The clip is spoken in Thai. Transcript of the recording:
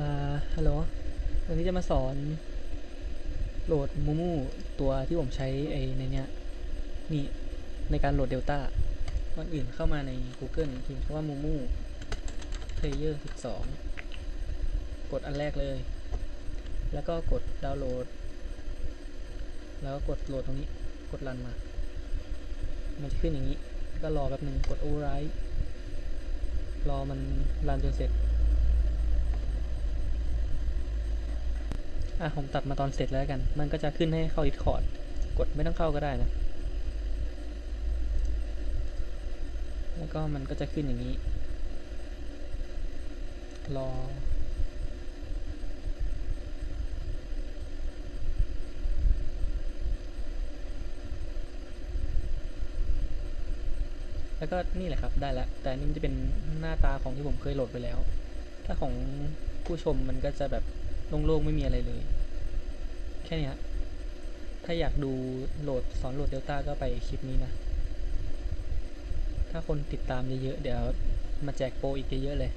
อ่าฮัลโหลวันนี้จะมาสอนโหลดมูมูตัวที่ผมใช้ไอในเนี้ยนี่ในการโหลด Delta ก่อนอื่นเข้ามาใน Google พิมพ์คำว่ามูมู Player 12 กดอันแรกเลย แล้วก็กดดาวน์โหลด แล้วก็กดโหลดตรงนี้กดรันมา มันจะขึ้นอย่างนี้ ก็รอแป๊บหนึ่งกด override รอมันรันจนเสร็จ อะผมตัดมาตอนเสร็จแล้วกัน มันก็จะขึ้นให้เข้า Discord กดไม่ต้องเข้าก็ได้นะ แล้วก็มันก็จะขึ้นอย่างนี้ รอ แล้วก็นี่แหละครับได้แล้ว แต่นนี่มันจะเป็นหน้าตาของที่ผมเคยโหลดไปแล้ว ถ้าของผู้ชมมันก็จะแบบ โล่งๆไม่มีอะไรเลย แค่นี้ถ้าอยากดูโหลดสอนโหลดเดลต้าก็ไปคลิปนี้นะ ถ้าคนติดตามเยอะๆเดี๋ยวมาแจกโปรอีกเยอะๆเลย